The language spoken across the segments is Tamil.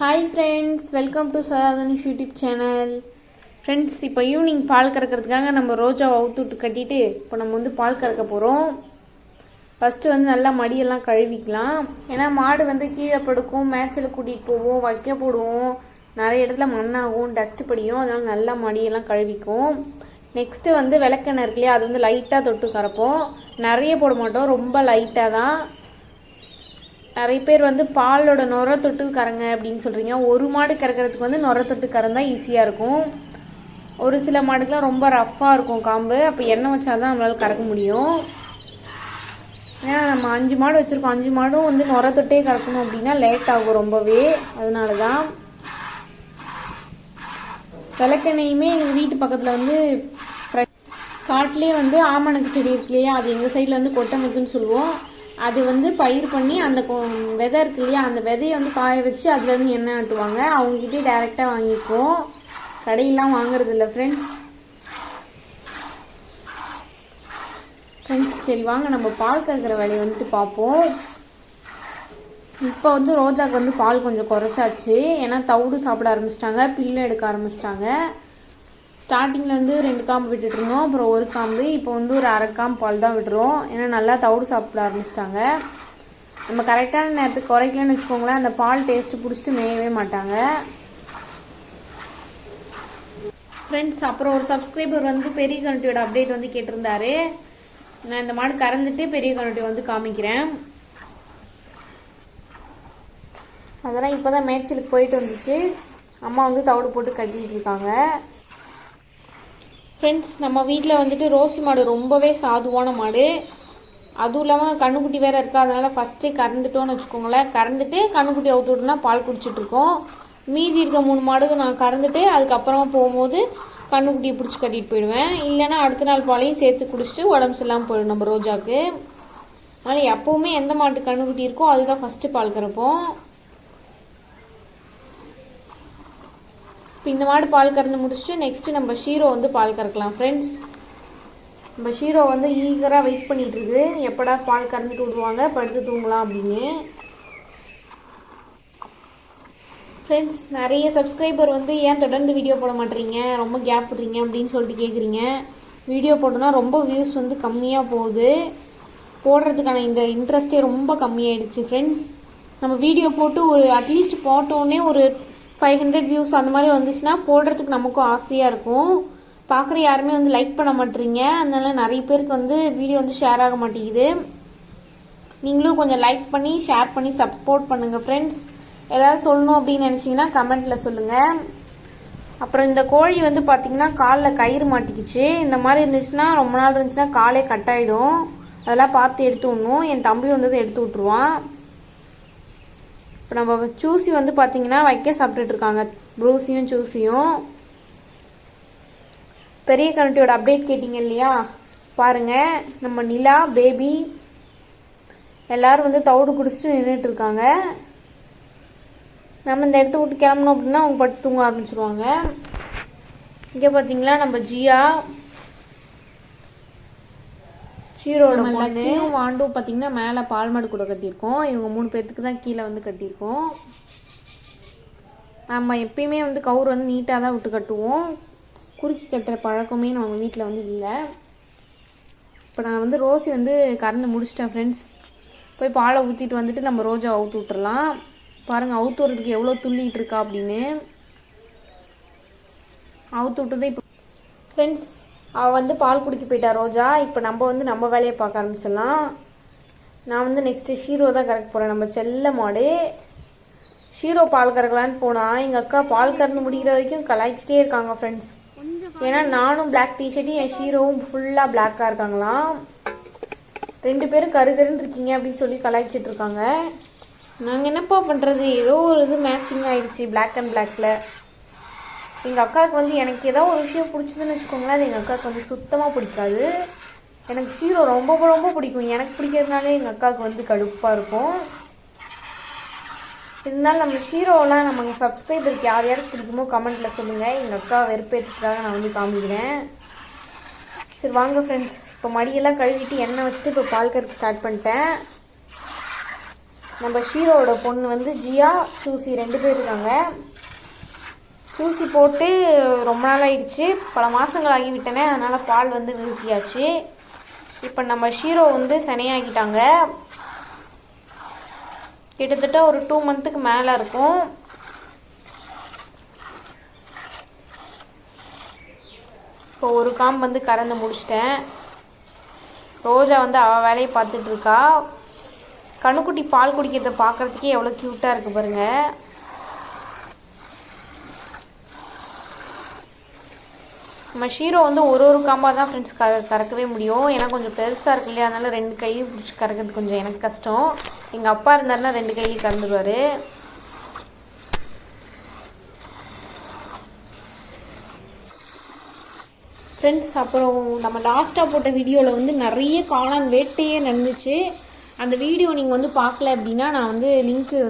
Hi friends welcome to Sadhadhanush YouTube channel friends இப்போ ஈவினிங் பால் கறக்கிறதுக்காக நம்ம ரோஜாவை அவுத்து விட்டு கட்டிட்டு இப்போ நம்ம வந்து பால் கறக்க போகிறோம் ஃபஸ்ட்டு வந்து நல்லா மடியெல்லாம் கழுவிக்கலாம். ஏன்னா மாடு வந்து கீழே படுக்கும் மேட்ச்சில் கூட்டிகிட்டு போவோம் வைக்க போடுவோம். நிறைய இடத்துல மண்ணாகும் டஸ்ட்டு படியும். அதனால் நல்லா மடியெல்லாம் கழுவிக்கும். நெக்ஸ்ட்டு வந்து விளக்கெண்ணெய் இருக்கு இல்லையா அது வந்து லைட்டாக தொட்டு கறப்போம். நிறைய போட மாட்டோம் ரொம்ப லைட்டாக தான். நிறைய பேர் வந்து பாலோட நுர தொட்டு கறங்க அப்படின்னு சொல்கிறீங்க ஒரு மாடு கறக்கிறதுக்கு வந்து நுர தொட்டு கறந்தா ஈஸியாக இருக்கும். ஒரு சில மாடுக்கெலாம் ரொம்ப ரஃப்பாக இருக்கும் காம்பு. அப்போ எண்ணெய் வச்சா தான் நம்மளால் கறக்க முடியும். ஏன்னா நம்ம அஞ்சு மாடு வச்சுருக்கோம். அஞ்சு மாடும் வந்து நுர தொட்டே கறக்கணும் அப்படின்னா லேட் ஆகும் ரொம்பவே. அதனால தான் விளக்கெண்ணையுமே எங்கள் வீட்டு பக்கத்தில் வந்து காட்டிலே வந்து ஆமணக்கு செடி இருக்கு இல்லையா? அது எங்கள் சைடில் வந்து கொட்டமைக்குன்னு சொல்லுவோம். அது வந்து பயிர் பண்ணி அந்த விதை இருக்கு இல்லையா அந்த விதையை வந்து காய வச்சு அதுலேருந்து எண்ணெய் ஆட்டுவாங்க. அவங்ககிட்டயே டைரெக்டாக வாங்கிக்குவோம். கடையெல்லாம் வாங்குறது இல்லை ஃப்ரெண்ட்ஸ் ஃப்ரெண்ட்ஸ் சரி வாங்க நம்ம பால் கறக்கிற வேலையை வந்துட்டு பார்ப்போம். இப்போ வந்து ரோஜாக்கு வந்து பால் கொஞ்சம் குறைச்சாச்சு. ஏன்னா தவிடு சாப்பிட ஆரம்பிச்சிட்டாங்க பில்லு எடுக்க ஆரம்பிச்சிட்டாங்க. ஸ்டார்டிங்கில் வந்து ரெண்டு காம்பு விட்டுட்டுருந்தோம். அப்புறம் ஒரு காம்பு இப்போ வந்து ஒரு அரை காம்பு பால் தான் விடுறோம் ஏன்னா நல்லா தவிடு சாப்பிட ஆரம்பிச்சிட்டாங்க. நம்ம கரெக்டான நேரத்துக்கு குறைக்கலன்னு வச்சுக்கோங்களேன் அந்த பால் டேஸ்ட்டு பிடிச்சிட்டு மேயவே மாட்டாங்க. ஃப்ரெண்ட்ஸ் அப்புறம் ஒரு சப்ஸ்கிரைபர் வந்து பெரிய கரண்டியோட அப்டேட் வந்து கேட்டிருந்தாரு. நான் இந்த மாடு கறந்துட்டு பெரிய கரண்டி வந்து காமிக்கிறேன். அதெல்லாம் இப்போ தான் மேய்ச்சலுக்கு போயிட்டு வந்துச்சு. அம்மா வந்து தவிடு போட்டு கட்டிட்டு இருக்காங்க. ஃப்ரெண்ட்ஸ் நம்ம வீட்டில் வந்துட்டு ரோசி மாடு ரொம்பவே சாதுவான மாடு. அதுவும் இல்லாமல் கண்ணுக்குட்டி வேறு இருக்கா. அதனால் ஃபஸ்ட்டே கறந்துட்டோன்னு வச்சுக்கோங்களேன். கறந்துட்டு கண்ணுக்குட்டி அவுத்து விட்டுனா பால் குடிச்சிட்ருக்கோம் மீதி இருக்க மூணு மாடுக்கு நான் கறந்துட்டு அதுக்கப்புறமா போகும்போது கண்ணுக்குட்டியை பிடிச்சி கட்டிட்டு போயிடுவேன். இல்லைன்னா அடுத்த நாள் பாலையும் சேர்த்து குடிச்சிட்டு உடம்பு சரியில்லாமல் போயிடும் நம்ம ரோஜாக்கு அதனால் எப்போவுமே எந்த மாட்டு கண்ணுக்குட்டி இருக்கோ அதுதான் ஃபஸ்ட்டு பால் கறப்போம். இப்போ இந்த மாடு பால் கறந்து முடிச்சுட்டு நெக்ஸ்ட்டு நம்ம ஷீரோ வந்து பால் கறக்கலாம். ஃப்ரெண்ட்ஸ் நம்ம ஷீரோ வந்து ஈகராக வெயிட் பண்ணிகிட்ருக்கு எப்படா பால் கறந்துட்டு விடுவாங்க படுத்து தூங்கலாம் அப்படின்னு. ஃப்ரெண்ட்ஸ் நிறைய சப்ஸ்கிரைபர் வந்து ஏன் தொடர்ந்து வீடியோ போட மாட்டேறீங்க? ரொம்ப கேப் விட்றீங்க அப்படின்னு சொல்லிட்டு கேட்குறீங்க வீடியோ போட்டோன்னா ரொம்ப வியூஸ் வந்து கம்மியாக போகுது. போடுறதுக்கான இந்த இன்ட்ரெஸ்ட்டே ரொம்ப கம்மியாயிடுச்சு. ஃப்ரெண்ட்ஸ் நம்ம வீடியோ போட்டு ஒரு அட்லீஸ்ட் போட்டோன்னே ஒரு ஃபைவ் ஹண்ட்ரட் வியூஸ் அந்த மாதிரி வந்துச்சுன்னா போடுறதுக்கு நமக்கும் ஆசையாக இருக்கும். பார்க்குற யாருமே வந்து லைக் பண்ண மாட்டீங்க. அதனால நிறைய பேருக்கு வந்து வீடியோ வந்து ஷேர் ஆக மாட்டேங்குது. நீங்களும் கொஞ்சம் லைக் பண்ணி ஷேர் பண்ணி சப்போர்ட் பண்ணுங்கள் ஃப்ரெண்ட்ஸ் ஏதாவது சொல்லணும் அப்படின்னு நினச்சிங்கன்னா கமெண்ட்டில் சொல்லுங்கள் அப்புறம் இந்த கோழி வந்து பார்த்தீங்கன்னா காலில் கயிறு மாட்டிக்கிச்சு. இந்த மாதிரி இருந்துச்சுன்னா ரொம்ப நாள் இருந்துச்சுன்னா காலே கட் ஆகிடும் அதெல்லாம் பார்த்து எடுத்து விடணும். என் தம்பி வந்து எடுத்து விட்ருவான் இப்போ நம்ம சூசி வந்து பார்த்தீங்கன்னா வைக்க சாப்பிட்டுட்டு இருக்காங்க. ப்ரூசியும் சூசியும் பெரிய கரண்டியோட அப்டேட் கேட்டிங்க இல்லையா? பாருங்கள் நம்ம நிலா பேபி எல்லோரும் வந்து தவிடு குடிச்சிட்டு நின்றுட்டு இருக்காங்க. நம்ம இந்த இடத்த விட்டு கிளம்பணும் அப்படின்னா அவங்க பட்டு தூங்க ஆரம்பிச்சிருவாங்க. இங்கே பார்த்தீங்களா நம்ம ஜியா சீரோட பொண்ணு. வாண்டும் பார்த்தீங்கன்னா மேலே பால் மாடு கூட கட்டியிருக்கோம். இவங்க மூணு பேர்த்துக்கு தான் கீழே வந்து கட்டியிருக்கோம். நம்ம எப்பயுமே வந்து கவுர் வந்து நீட்டாக தான் விட்டு கட்டுவோம். குறுக்கி கட்டுற பழக்கமே நம்ம வீட்டில் வந்து இல்லை. இப்போ நான் வந்து ரோசி வந்து கறந்து முடிச்சிட்டேன் ஃப்ரெண்ட்ஸ் போய் பாலை ஊற்றிட்டு வந்துட்டு நம்ம ரோஜா அவுத்து விட்டுறலாம். பாருங்கள் அவுத்து விட்றதுக்கு எவ்வளோ துள்ளிட்டு இருக்கா அப்படின்னு. அவுத்து விட்டதே இப்போ ஃப்ரெண்ட்ஸ் அவள் வந்து பால் குடிக்க போயிட்டா ரோஜா. இப்போ நம்ம வந்து நம்ம வேலையை பார்க்க ஆரம்பிச்சிடலாம். நான் வந்து நெக்ஸ்ட்டு ஷீரோ தான் கறக்க போகிறேன் நம்ம செல்ல மாடு. ஷீரோ பால் கறக்கலான்னு போனால் எங்கள் அக்கா பால் கறந்து முடிக்கிற வரைக்கும் கலாய்ச்சிட்டே இருக்காங்க ஃப்ரெண்ட்ஸ் ஏன்னா நானும் பிளாக் டிஷர்ட்டும் என் ஷீரோவும் ஃபுல்லாக பிளாக்காக இருக்காங்களாம். ரெண்டு பேரும் கருகருன்னு இருக்கீங்க அப்படின்னு சொல்லி கலாய்ச்சிட்டு இருக்காங்க. நாங்கள் என்னப்பா பண்ணுறது ஏதோ ஒரு இது மேட்சிங் ஆகிடுச்சி பிளாக் அண்ட் பிளாக்ல எங்கள் அக்காவுக்கு வந்து எனக்கு ஏதோ ஒரு விஷயம் பிடிச்சதுன்னு வச்சுக்கோங்களேன் அது எங்கள் அக்காவுக்கு வந்து சுத்தமாக பிடிக்காது. எனக்கு ஷீரோ ரொம்ப ரொம்ப பிடிக்கும். எனக்கு பிடிக்கிறதுனாலே எங்கள் அக்காவுக்கு வந்து கடுப்பாக இருக்கும். இருந்தாலும் நம்ம ஷீரோவெலாம் நம்ம சப்ஸ்கிரைபருக்கு யார் யாருக்கு பிடிக்குமோ கமெண்ட்டில் சொல்லுங்கள் எங்கள் அக்கா வெறுப்பேற்றுக்காக நான் வந்து காமிக்கிறேன். சரி வாங்க ஃப்ரெண்ட்ஸ் இப்போ மடியெல்லாம் கழுவிட்டு எண்ணெய் வச்சுட்டு இப்போ பால் கறக்க ஸ்டார்ட் பண்ணிட்டேன். நம்ம ஷீரோவோட பொண்ணு வந்து ஜியா சூசி ரெண்டு பேர் இருக்காங்க. ஊசி போட்டு ரொம்ப நாள் ஆகிடுச்சு பல மாதங்கள் ஆகிவிட்டன. அதனால் பால் வந்து நிறுத்தியாச்சு இப்போ நம்ம ஷீரோ வந்து சனையாகிட்டாங்க. கிட்டத்தட்ட ஒரு டூ மந்த்துக்கு மேலே இருக்கும். இப்போ ஒரு காம்பு வந்து கறந்து முடிச்சிட்டேன். ரோஜா வந்து அவள் வேலையை பார்த்துட்ருக்கா கணுக்குட்டி கண்ணுக்குட்டி பால் குடிக்கிறத பார்க்குறதுக்கே எவ்வளோ க்யூட்டாக இருக்குது பாருங்கள் நம்ம ஷீரோ வந்து ஒரு ஒரு காம்பாக தான் ஃப்ரெண்ட்ஸ் க கறக்கவே முடியும். ஏன்னா கொஞ்சம் பெருசாக இருக்கு இல்லையா? அதனால் ரெண்டு கையும் பிடிச்சி கறக்கிறது கொஞ்சம் எனக்கு கஷ்டம். எங்கள் அப்பா இருந்தாருன்னா ரெண்டு கையும் கறந்துடுவார் ஃப்ரெண்ட்ஸ் அப்புறம் நம்ம லாஸ்ட்டாக போட்ட வீடியோவில் வந்து நிறைய காளான் வேட்டையே நடந்துச்சு. அந்த வீடியோ நீங்கள் வந்து பார்க்கல அப்படின்னா நான் வந்து லிங்க்கு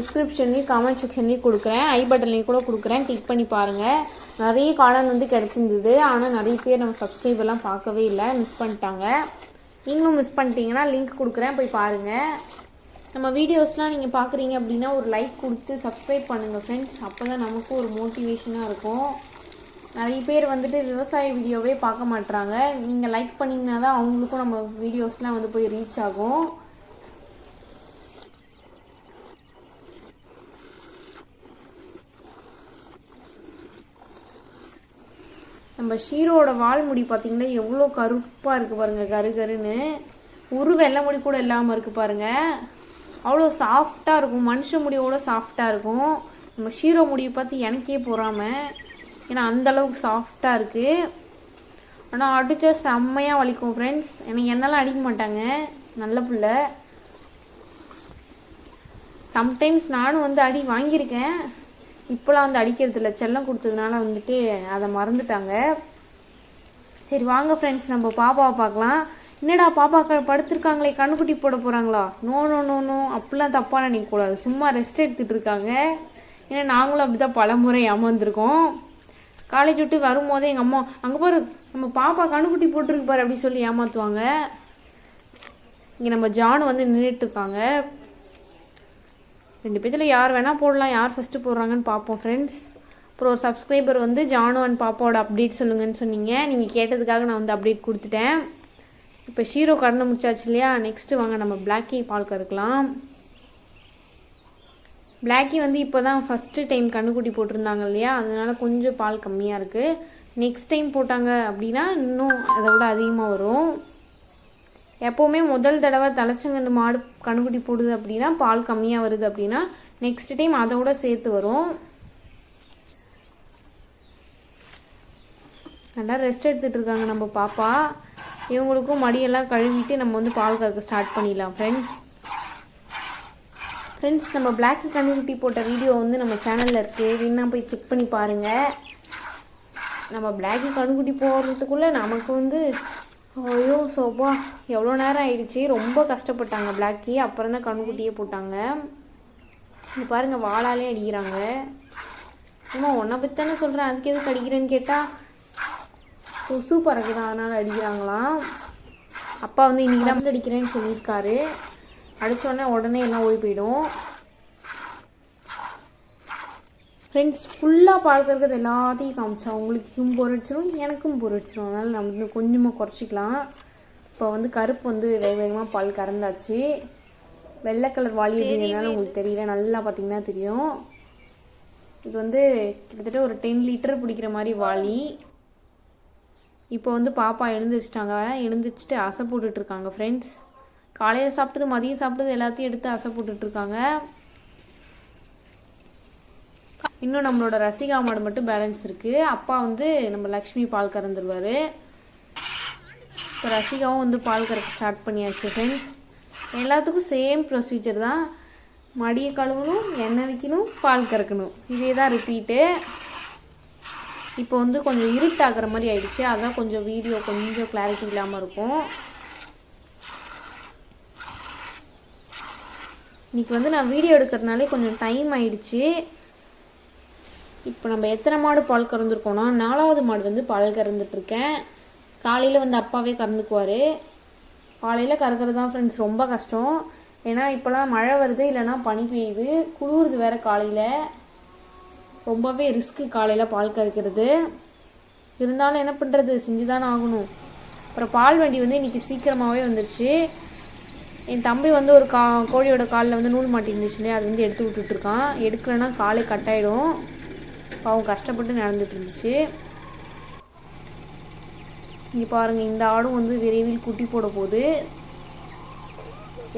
டிஸ்கிரிப்ஷன்லேயும் கமெண்ட் செக்ஷன்லேயும் கொடுக்குறேன். ஐ பட்டன்லேயும் கூட கொடுக்குறேன். கிளிக் பண்ணி பாருங்கள் நிறைய காளான் வந்து கிடச்சிருந்தது. ஆனால் நிறைய பேர் நம்ம சப்ஸ்கிரைபர்லாம் பார்க்கவே இல்லை. மிஸ் பண்ணிட்டாங்க. நீங்களும் மிஸ் பண்ணிட்டீங்கன்னா லிங்க் கொடுக்குறேன். போய் பாருங்கள் நம்ம வீடியோஸ்லாம் நீங்கள் பார்க்குறீங்க அப்படின்னா ஒரு லைக் கொடுத்து சப்ஸ்கிரைப் பண்ணுங்கள் ஃப்ரெண்ட்ஸ் அப்போ தான் நமக்கும் ஒரு மோட்டிவேஷனாக இருக்கும். நிறைய பேர் வந்துட்டு விவசாய வீடியோவே பார்க்க மாட்றாங்க. நீங்கள் லைக் பண்ணிங்கன்னா தான் அவங்களுக்கும் நம்ம வீடியோஸ்லாம் வந்து போய் ரீச் ஆகும். நம்ம ஷீரோட வால்முடி பார்த்தீங்கன்னா எவ்வளோ கருப்பாக இருக்குது பாருங்கள் கரு கருன்னு. ஒரு வெள்ளை முடி கூட இல்லாமல் இருக்குது பாருங்கள் அவ்வளோ சாஃப்டாக இருக்கும். மனுஷ முடியோட சாஃப்டாக இருக்கும். நம்ம ஷீரோ முடியை பார்த்து எனக்கே பொறாமல் ஏன்னா அந்த அளவுக்கு சாஃப்டாக இருக்குது ஆனால் அடித்தா செம்மையாக வலிக்கும் ஃப்ரெண்ட்ஸ் எனக்கு என்னெல்லாம் அடிக்க மாட்டாங்க. நல்ல பிள்ளை. சம்டைம்ஸ் நானும் வந்து அடி வாங்கியிருக்கேன். இப்போலாம் வந்து அடிக்கிறது இல்லை செல்லம் கொடுத்ததுனால வந்துட்டு அதை மறந்துட்டாங்க. சரி வாங்க ஃப்ரெண்ட்ஸ் நம்ம பாப்பாவை பார்க்கலாம். என்னடா பாப்பா க படுத்திருக்காங்களே கண்ணுக்குட்டி போட போகிறாங்களா நோ நோ நோ நோ அப்படிலாம் தப்பாக நினைக்கக்கூடாது. சும்மா ரெஸ்ட் எடுத்துகிட்டு இருக்காங்க. ஏன்னா நாங்களும் அப்படி தான் பலமுறை ஏமாந்துருக்கோம் காலேஜ் விட்டு வரும்போதே எங்கள் அம்மா அங்கே பாரு நம்ம பாப்பா கண்ணுக்குட்டி போட்டிருக்கு பாரு அப்படின்னு சொல்லி ஏமாற்றுவாங்க இங்கே நம்ம ஜானு வந்து நின்றுட்டு இருக்காங்க. ரெண்டு பேர்த்தில் யார் வேணால் போடலாம். யார் ஃபஸ்ட்டு போடுறாங்கன்னு பார்ப்போம் ஃப்ரெண்ட்ஸ் அப்புறம் ஒரு சப்ஸ்கிரைபர் வந்து ஜானு அண்ட் பாப்பாவோட அப்டேட் சொல்லுங்கன்னு சொன்னீங்க. நீங்கள் கேட்டதுக்காக நான் வந்து அப்டேட் கொடுத்துட்டேன். இப்போ ஷீரோ கடந்து முடிச்சாச்சு இல்லையா? நெக்ஸ்ட்டு வாங்க நம்ம பிளாக்கி பால் கறக்கலாம். பிளாக்கி வந்து இப்போ தான் ஃபஸ்ட்டு டைம் கண்ணுக்குட்டி போட்டிருந்தாங்க இல்லையா? அதனால் கொஞ்சம் பால் கம்மியாக இருக்குது நெக்ஸ்ட் டைம் போட்டாங்க அப்படின்னா இன்னும் அதை விட அதிகமாக வரும். எப்போவுமே முதல் தடவை தலைச்சங்கண்டு மாடு கணுக்குட்டி போடுது அப்படின்னா பால் கம்மியாக வருது அப்படின்னா நெக்ஸ்ட் டைம் அதோட சேர்த்து வரும். நல்லா ரெஸ்ட் எடுத்துகிட்டு இருக்காங்க நம்ம பாப்பா. இவங்களுக்கும் மடியெல்லாம் கழுவிட்டு நம்ம வந்து பால் கறக்க ஸ்டார்ட் பண்ணிடலாம் ஃப்ரெண்ட்ஸ் ஃப்ரெண்ட்ஸ் நம்ம பிளாக் கண்ணுக்குட்டி போட்ட வீடியோ வந்து நம்ம சேனலில் இருக்குது வேணா போய் செக் பண்ணி பாருங்கள் நம்ம பிளாக் கண்ணுக்குட்டி போடுறதுக்குள்ளே நமக்கு வந்து ஐயோ சோபா. எவ்வளோ நேரம் ஆயிடுச்சு? ரொம்ப கஷ்டப்பட்டாங்க பிளாக்கி அப்புறம் தான் கண்ணுக்குட்டியே போட்டாங்க. இது பாருங்கள் வாழாலே அடிக்கிறாங்க. அம்மா உன்னை பற்றி தானே சொல்கிறேன் அதுக்கு எதுக்கு அடிக்கிறேன்னு கேட்டால் கொசு பறக்குதான். அதனால் அடிக்கிறாங்களாம். அப்பா வந்து இன்றைக்கி தான் வந்து அடிக்கிறேன்னு சொல்லியிருக்காரு. அடித்தோடனே உடனே எல்லாம் ஓடி போயிடும். ஃப்ரெண்ட்ஸ் ஃபுல்லாக பால் கறக்கிறது எல்லாத்தையும் காமிச்சோம் உங்களுக்கும் பொரிச்சிரும் எனக்கும் பொரிச்சிரும் அதனால் நம்ம வந்து கொஞ்சமாக குறைச்சிக்கலாம். இப்போ வந்து கருப்பு வந்து வேக வேகமாக பால் கறந்தாச்சு. வெள்ளை கலர் வாளி அப்படிங்கிறதுனால உங்களுக்கு தெரியல. நல்லா பார்த்தீங்கன்னா தெரியும். இது வந்து கிட்டத்தட்ட ஒரு டென் லிட்டர் பிடிக்கிற மாதிரி வாளி. இப்போ வந்து பாப்பா எழுந்திரிச்சிட்டாங்க எழுந்திரிச்சிட்டு அசை போட்டுட்ருக்காங்க ஃப்ரெண்ட்ஸ் காலையில் சாப்பிட்டது மதியம் சாப்பிட்டது எல்லாத்தையும் எடுத்து அசை போட்டுட்ருக்காங்க இன்னும் நம்மளோட ரசிகா மாடு மட்டும் பேலன்ஸ் இருக்குது அப்பா வந்து நம்ம லக்ஷ்மி பால் கறந்துருவார். இப்போ ரசிகாவும் வந்து பால் கறக்க ஸ்டார்ட் பண்ணியாச்சு ஃப்ரெண்ட்ஸ் எல்லாத்துக்கும் சேம் ப்ரொசீஜர் தான். மடியை கழுவணும் எண்ணெய் வைக்கணும் பால் கறக்கணும். இதே தான் ரிப்பீட்டு இப்போ வந்து கொஞ்சம் இருட்டாகிற மாதிரி ஆயிடுச்சு. அதான் கொஞ்சம் வீடியோ கொஞ்சம் கிளாரிட்டி இல்லாமல் இருக்கும். இன்னைக்கு வந்து நான் வீடியோ எடுக்கிறதுனாலே கொஞ்சம் டைம் ஆயிடுச்சு. இப்போ நம்ம எத்தனை மாடு பால் கறந்துருக்கோம்னா நாலாவது மாடு வந்து பால் கறந்துட்டுருக்கேன் காலையில் வந்து அப்பாவே கறந்துக்குவார். காலையில் கறக்கிறது தான் ஃப்ரெண்ட்ஸ் ரொம்ப கஷ்டம். ஏன்னா இப்போலாம் மழை வருது இல்லைன்னா பனி பெய்யுது. குளிருது வேற காலையில். ரொம்பவே ரிஸ்க்கு காலையில் பால் கறக்கிறது. இருந்தாலும் என்ன பண்ணுறது செஞ்சு தானே ஆகணும். அப்புறம் பால் வண்டி வந்து இன்றைக்கி சீக்கிரமாகவே வந்துடுச்சு என் தம்பி வந்து ஒரு கா கோழியோட காலில் வந்து நூல் மாட்டிருந்துச்சு இல்லையா அது வந்து எடுத்து விட்டுட்ருக்கான். எடுக்கலைன்னா காலை கட்டாயிடும். பாவம் கஷ்டப்பட்டு நடந்துட்டு இருந்துச்சு. இங்கே பாருங்கள் இந்த ஆடும் வந்து விரைவில் குட்டி போட போகுது.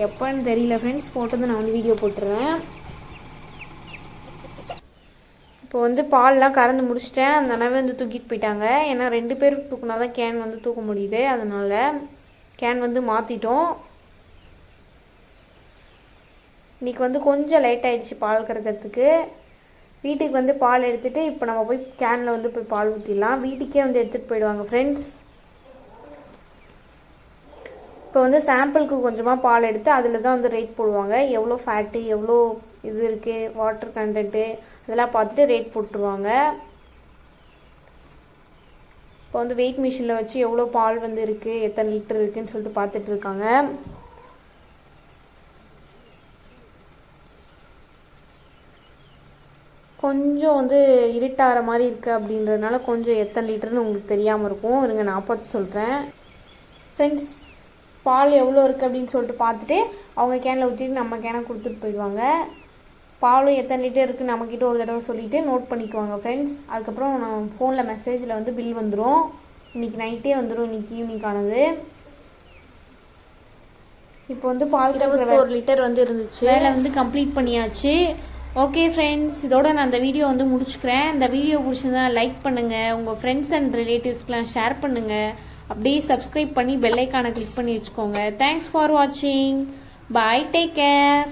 எப்போன்னு தெரியல ஃப்ரெண்ட்ஸ் போட்டது நான் வந்து வீடியோ போட்டுறேன். இப்போ வந்து பால்லாம் கறந்து முடிச்சிட்டேன். அந்த அண்ணாவே வந்து தூக்கிட்டு போயிட்டாங்க. ஏன்னா ரெண்டு பேர் தூக்குனா தான் கேன் வந்து தூக்க முடியுது. அதனால் கேன் வந்து மாற்றிட்டோம் இன்றைக்கி வந்து கொஞ்சம் லேட் ஆகிடுச்சு பால் கறக்கிறதுக்கு. வீட்டுக்கு வந்து பால் எடுத்துகிட்டு இப்போ நம்ம போய் கேனில் வந்து போய் பால் ஊற்றிடலாம் வீட்டுக்கே வந்து எடுத்துகிட்டு போயிடுவாங்க ஃப்ரெண்ட்ஸ் இப்போ வந்து சாம்பிளுக்கு கொஞ்சமாக பால் எடுத்து அதில் தான் வந்து ரேட் போடுவாங்க. எவ்வளோ ஃபேட்டு எவ்வளோ இது இருக்குது வாட்டர் கண்டென்ட்டு அதெல்லாம் பார்த்துட்டு ரேட் போட்டுருவாங்க. இப்போ வந்து வெயிட் மிஷினில் வச்சு எவ்வளோ பால் வந்து இருக்குது எத்தனை லிட்டர் இருக்குதுன்னு சொல்லிட்டு பார்த்துட்ருக்காங்க கொஞ்சம் வந்து இருட்டாகிற மாதிரி இருக்குது அப்படின்றதுனால கொஞ்சம் எத்தனை லிட்டர்னு உங்களுக்கு தெரியாமல் இருக்கும். இருங்க நான் பார்த்து சொல்கிறேன் ஃப்ரெண்ட்ஸ் பால் எவ்வளோ இருக்குது அப்படின்னு சொல்லிட்டு பார்த்துட்டு அவங்க கேனில் ஊற்றிட்டு நம்ம கேனை கொடுத்துட்டு போயிடுவாங்க. பாலும் எத்தனை லிட்டர் இருக்குது நம்மக்கிட்ட ஒரு தடவை சொல்லிவிட்டு நோட் பண்ணிக்குவாங்க ஃப்ரெண்ட்ஸ் அதுக்கப்புறம் நான் ஃபோனில் மெசேஜில் வந்து பில் வந்துடும் இன்றைக்கி நைட்டே வந்துடும் இன்றைக்கி ஈவினிங் ஆனது. இப்போ வந்து பால் ஒரு லிட்டர் வந்து இருந்துச்சு. வேலை வந்து கம்ப்ளீட் பண்ணியாச்சு. ஓகே ஃப்ரெண்ட்ஸ் இதோட நான் அந்த வீடியோ வந்து முடிச்சுக்கிறேன். இந்த வீடியோ பிடிச்சிருந்தா லைக் பண்ணுங்கள் உங்கள் ஃப்ரெண்ட்ஸ் அண்ட் ரிலேட்டிவ்ஸ்க்கெலாம் ஷேர் பண்ணுங்கள் அப்படியே சப்ஸ்கிரைப் பண்ணி பெல்லைக்கானை கிளிக் பண்ணி வச்சுக்கோங்க. தேங்க்ஸ் ஃபார் வாட்சிங் பாய் டேக் கேர்